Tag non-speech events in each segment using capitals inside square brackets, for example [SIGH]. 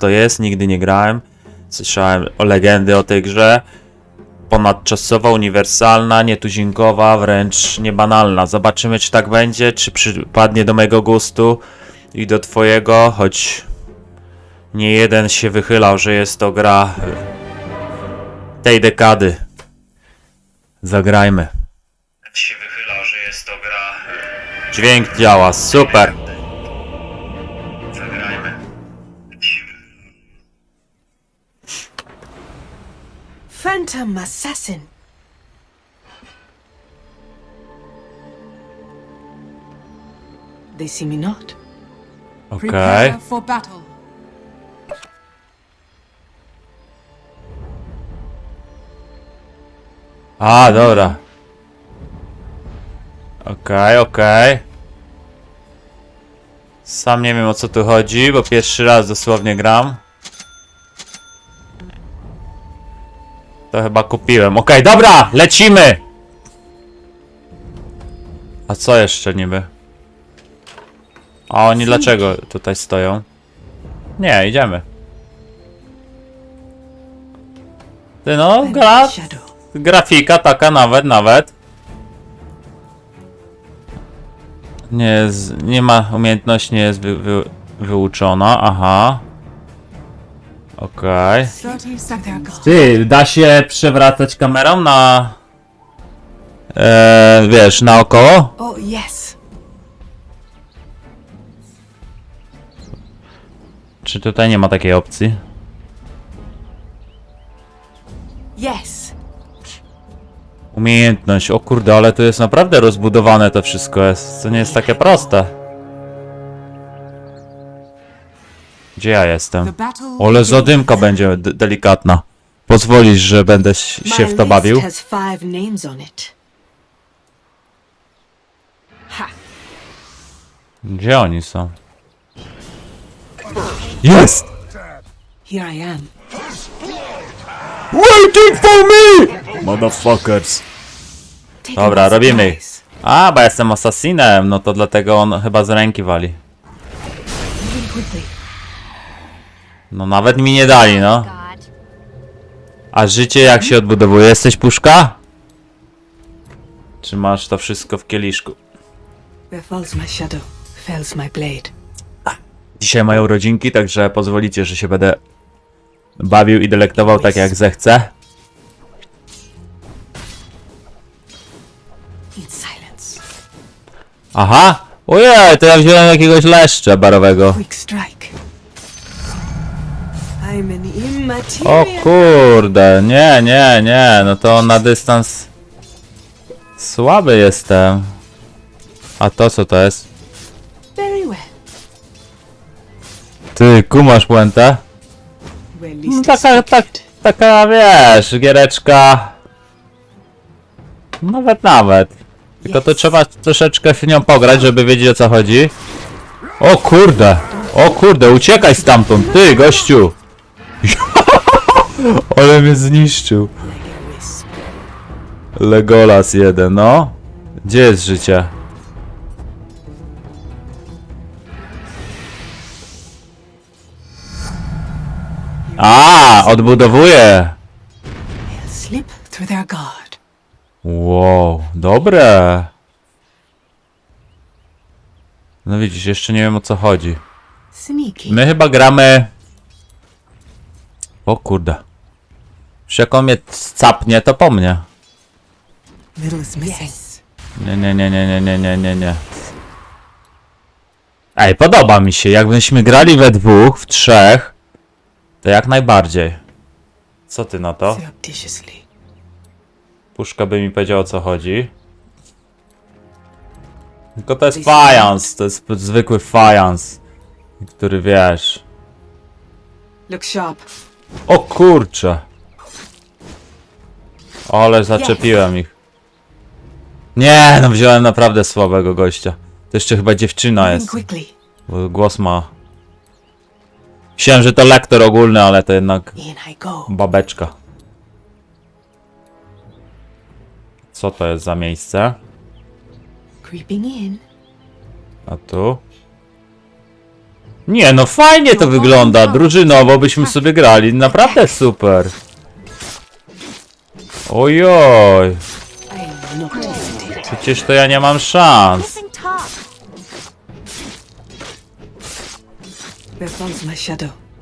to jest, nigdy nie grałem. Słyszałem o legendy o tej grze. Ponadczasowa, uniwersalna, nietuzinkowa, wręcz niebanalna. Zobaczymy, czy tak będzie, czy przypadnie do mojego gustu i do twojego, choć nie jeden się wychylał, że jest to gra tej dekady. Zagrajmy. Się wychylał, że jest to gra. Dźwięk działa, super. Phantom Assassin. They see me not. Okej. Prepare for battle. A, dobra. Okej, okej. Sam nie wiem o co tu chodzi, bo pierwszy raz dosłownie gram. To chyba kupiłem. Okej, dobra, lecimy! A co jeszcze niby? A oni dlaczego tutaj stoją? Nie, idziemy. Ty no, gra, grafika taka nawet, nawet. Nie jest, nie ma umiejętności, nie jest wy, wy, wyuczona, aha. Okej. 30 seconds. Ty, da się przewracać kamerą na... E, wiesz, naokoło? Oh, yes. Czy tutaj nie ma takiej opcji? Yes. Umiejętność, o kurde, ale to jest naprawdę rozbudowane to wszystko jest, to nie jest takie proste. Gdzie ja jestem? Ole zadymka będzie delikatna. Pozwolisz, że będę ś- się w to bawił? has five names on it. Ha. Gdzie oni są? Jest! Here I am. Waiting for me! Motherfuckers. Dobra, by robimy. surprise. A, bo ja jestem asasinem, no to dlatego on chyba z ręki wali. Moving quickly. No nawet mi nie dali, no. A życie jak się odbudowuje? Jesteś puszka? Czy masz to wszystko w kieliszku? Where falls my shadow, fells my blade. Dzisiaj mają urodzinki, także pozwolicie, że się będę bawił i delektował tak jak zechcę. In silence. Aha! Ojej, to ja wziąłem jakiegoś leszcza barowego. Quick strike. I'm an O kurde, nie, nie, nie, no to na dystans słaby jestem. A to co to jest? Very well. Ty, kumasz puentę? Well, No least taka, tak, taka wiesz, giereczka. Nawet, nawet. Tylko to trzeba troszeczkę w nią pograć, żeby wiedzieć o co chodzi. O kurde! O kurde, uciekaj stamtąd, ty gościu! Ale mnie zniszczył. Legolas jeden, no. Gdzie jest życie? A, guard. Wow, dobre. No widzisz, jeszcze nie wiem o co chodzi. My chyba gramy... O kurde. Już jak on mnie capnie, to po mnie. Middle is missing. Nie, nie, nie, nie, nie, nie, nie, nie, nie. Ej, podoba mi się. Jakbyśmy grali we dwóch, w trzech, to jak najbardziej. Co ty na to? Surreptitiously. Puszka by mi powiedział o co chodzi. Tylko to jest fajans, to jest zwykły fajans, który wiesz. Look sharp. O kurcze. Ale zaczepiłem ich. Nie, no wziąłem naprawdę słabego gościa. To jeszcze chyba dziewczyna jest, bo głos ma. Myślałem, że to lektor ogólny, ale to jednak babeczka. Co to jest za miejsce? A tu? Nie, no fajnie to wygląda. Drużynowo byśmy sobie grali. Naprawdę super. Ojoj. Hesitating. Przecież to ja nie mam szans.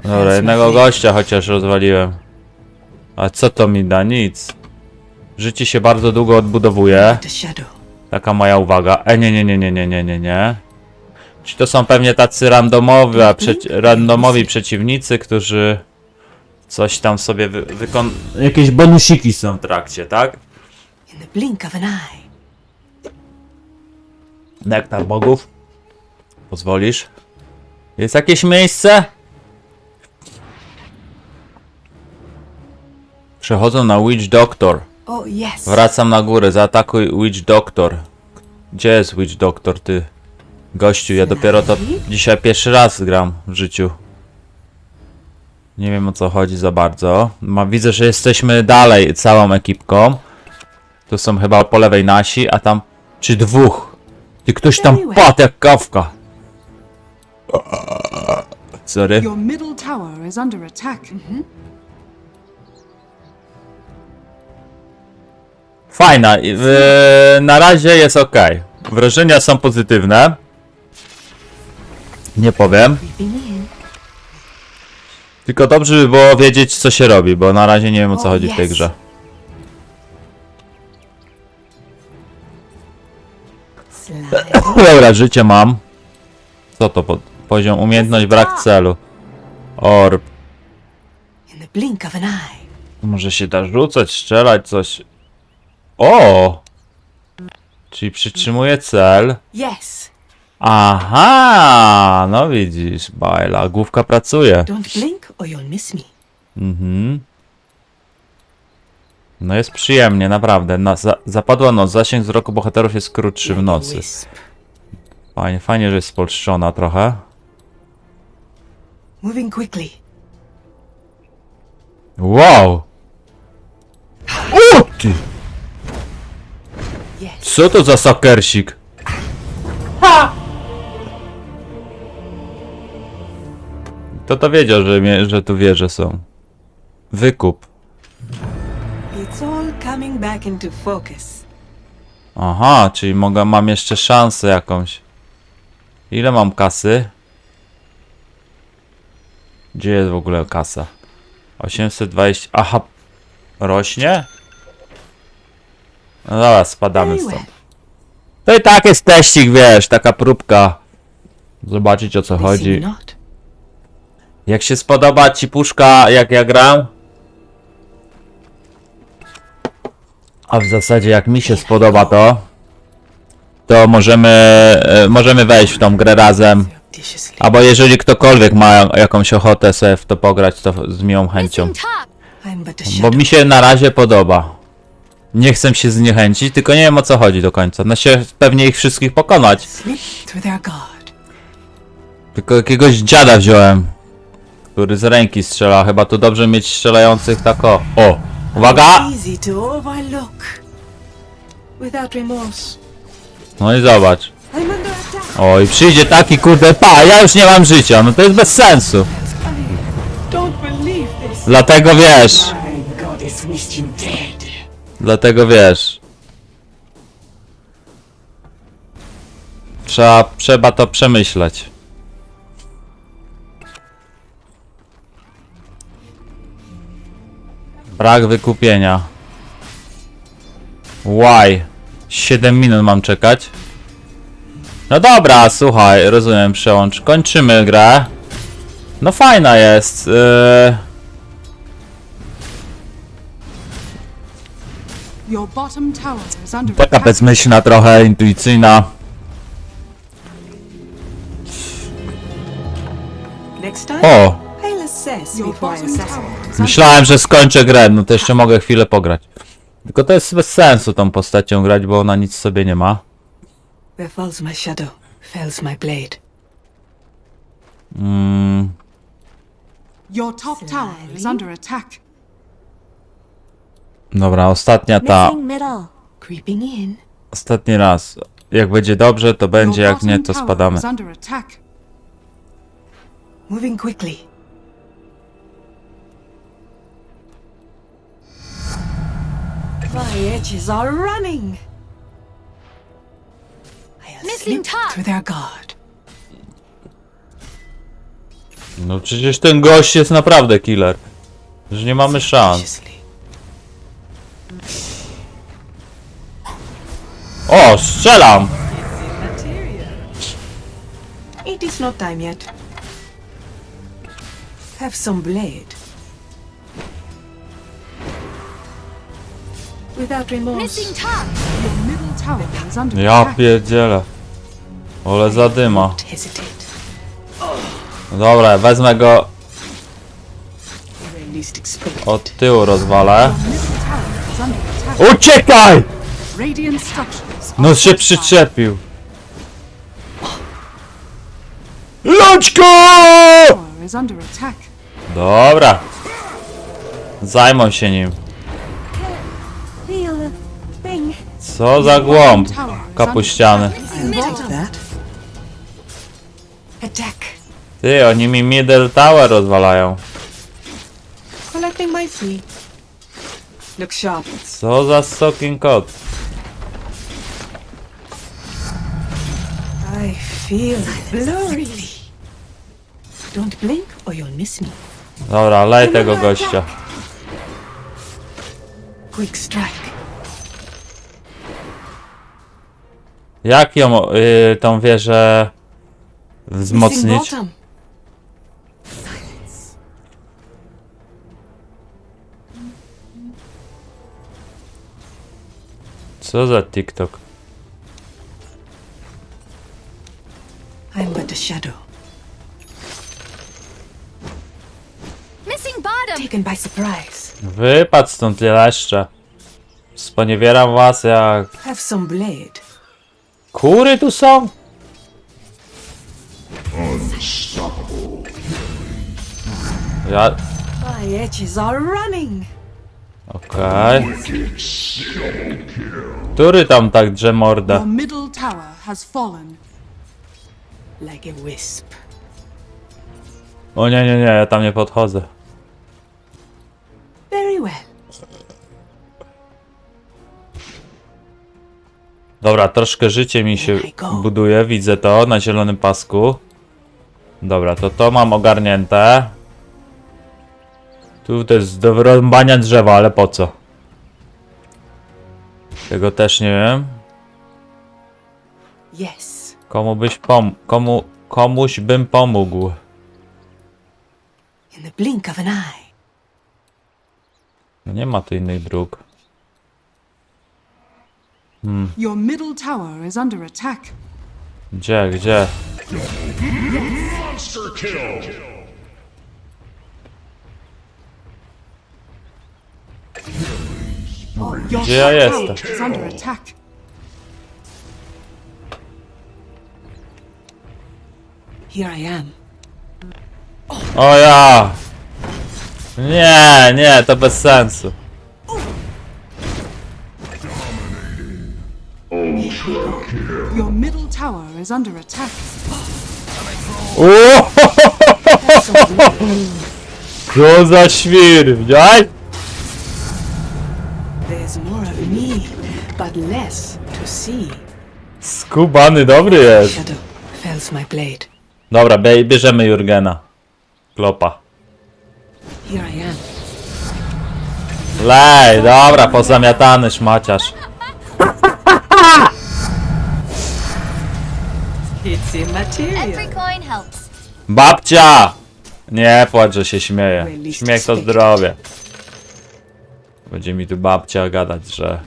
Dobra, jednego gościa chociaż rozwaliłem. A co to mi da? Nic. Życie się bardzo długo odbudowuje. Taka moja uwaga. E, nie, nie, nie, nie, nie, nie, nie, nie. Czy to są pewnie tacy randomowi, a przeci randomowi przeciwnicy, którzy coś tam sobie wy wykon... Jakieś bonusiki są w trakcie, tak? In the blink of an eye. Nektar bogów. Pozwolisz? Jest jakieś miejsce? Przechodzą na Witch Doctor. Oh, yes. Wracam na górę, zaatakuj Witch Doctor. Gdzie jest Witch Doctor, ty? Gościu, ja dopiero to dzisiaj pierwszy raz gram w życiu. Nie wiem o co chodzi za bardzo. Ma, widzę, że jesteśmy dalej całą ekipką. Tu są chyba po lewej nasi, a tam... Czy dwóch? Ty ktoś tam padł jak kawka. Sorry. Your middle tower is under attack. Fajna. i W, na razie jest ok. Wrażenia są pozytywne. Nie powiem. Creeping in. Tylko dobrze by było wiedzieć, co się robi, bo na razie nie wiem o co O, chodzi w tej grze. [LAUGHS] Dobra, życie mam. Co to? Po, poziom umiejętność, brak celu. Orb. In the blink of an eye. Może się da rzucać, strzelać, coś. O! Czyli przytrzymuje cel. Yes. Aha! No widzisz, Bajla, główka pracuje. Don't blink or you'll miss me. Mhm. No jest przyjemnie, naprawdę. Na, za, zapadła noc, zasięg wzroku bohaterów jest krótszy w nocy. Fajnie, fajnie, że jest spolszczona trochę. Moving quickly. Wow! O ty! Co to za sakersik? To to wiedział, że, mnie, że tu wieże są. Wykup. It's all coming back into focus. Aha, czyli mogę, mam jeszcze szansę jakąś. Ile mam kasy? Gdzie jest w ogóle kasa? 820. Aha, rośnie? No dobra, spadamy Very well. stąd. To i tak jest teścik, wiesz, taka próbka. Zobaczyć o co They chodzi. not. Jak się spodoba ci puszka, jak ja gram? A w zasadzie jak mi się spodoba to, to możemy, e, możemy wejść w tą grę razem. Albo jeżeli ktokolwiek ma jakąś ochotę sobie w to pograć, to z miłą chęcią. Bo mi się na razie podoba. Nie chcę się zniechęcić, tylko nie wiem o co chodzi do końca. No się pewnie ich wszystkich pokonać. Tylko jakiegoś dziada wziąłem, który z ręki strzela. Chyba tu dobrze mieć strzelających tak o. O! Uwaga! No i zobacz. O, i przyjdzie taki kurde, pa, ja już nie mam życia, no to jest bez sensu. Dlatego wiesz, dlatego wiesz. Trzeba, trzeba to przemyśleć. Brak wykupienia. Why? 7 minut mam czekać. No dobra, słuchaj, rozumiem, przełącz. Kończymy grę. No fajna jest. Yy... Taka bezmyślna, trochę intuicyjna. O! Myślałem, że skończę grę, no to jeszcze mogę chwilę pograć. Tylko to jest bez sensu tą postacią grać, bo ona nic sobie nie ma. Where falls my shadow, fells my blade. Mm, Your top tower is under attack. dobra, ostatnia ta. Creeping in. Ostatni raz. Jak będzie dobrze, to będzie, jak nie, to spadamy. Moving quickly. My edges are running. I'll Missing slip top. through their guard. No przecież ten gość jest naprawdę killer. Że nie mamy szans. O, strzelam! It is not time yet. Have some blade. Without remorse. Missing top. Your middle tower is under Ja attack. pierdzielę. Ole zadyma. Hesitate. Dobra, wezmę go least od tyłu rozwalę. Middle tower is under attack. Uciekaj! Radiant structures. are No się fortified. przyczepił. Loczko! Tower is under attack. Dobra. Zajmą się nim. Co za głąb. Kapuściany. Ty, oni mi middle tower rozwalają. Co za sokin kot. I feel blurry. Don't blink or you'll miss me. Dobra, lej tego gościa. Quick strike. Jak ją, y, tą wieżę Missing wzmocnić? bottom. Co za TikTok? I'm but a shadow. Missing bottom. Taken by surprise. Wypadł stąd jeszcze. Sponiewieram was jak... Have some blade. Kury tu są? Ja... Edges are running. Okej. Który tam tak drze Your middle tower has fallen. Like a wisp. O nie, nie, nie, ja tam nie podchodzę. Very well. Dobra, troszkę życie mi się buduje, widzę to na zielonym pasku. Dobra, to to mam ogarnięte. Tu to jest do wyrąbania drzewa, ale po co? Tego też nie wiem. Yes. Komu byś pom... Komu... Komuś bym pomógł. No nie ma tu innych dróg. Hmm. Your middle tower is under attack. Gdzie, gdzie? Your Gdzie ja top jestem? tower is under attack. Here I am. O ja! Nie, nie, to bez sensu. Your middle tower is under attack. Uuu, Co za świr, widziałeś? There's more of me, but less to see. Skubany dobry jest. Shadow fells my blade. Dobra, bie- bierzemy Jurgena. Klopa. Here I am. Lej, dobra, pozamiatany szmaciarz. [LAUGHS] It's immaterial. Every coin helps. Babcia! Nie płacz, że się śmieje. Śmiech to zdrowie. Będzie mi tu babcia gadać, że...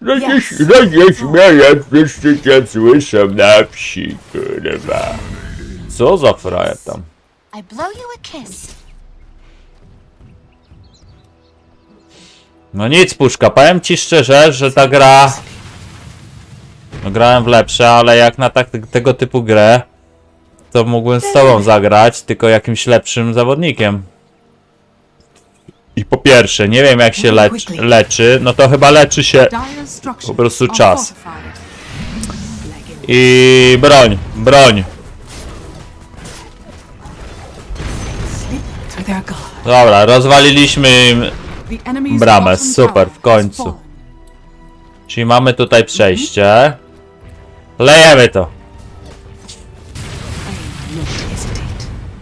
No nie, Yes. no nie śmieję, wszyscy cię słyszą na wsi, kurwa. Co za frajer tam? I blow you a kiss. No nic, puszka, powiem ci szczerze, że ta gra... No grałem w lepsze, ale jak na tak, tego typu grę, to mógłbym z tobą zagrać, tylko jakimś lepszym zawodnikiem. I po pierwsze, nie wiem jak się lecz, leczy, no to chyba leczy się Po prostu czas. i broń, broń. Dobra, rozwaliliśmy Bramę, super, w końcu. Czyli mamy tutaj przejście. Lejemy to.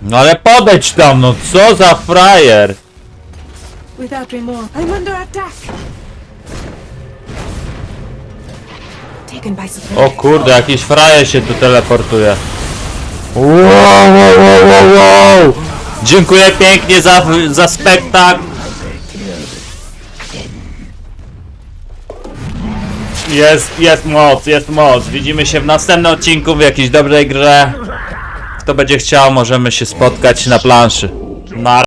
No ale podejdź tam, no co za frajer. Without remorse, I'm under attack. Taken by surprise. O kurde, jakiś frajer się tu teleportuje. Wow, wow, wow, wow, wow. Dziękuję pięknie za, za spektakl. Jest, jest moc, jest moc. Widzimy się w następnym odcinku w jakiejś dobrej grze. Kto będzie chciał, możemy się spotkać na planszy. Na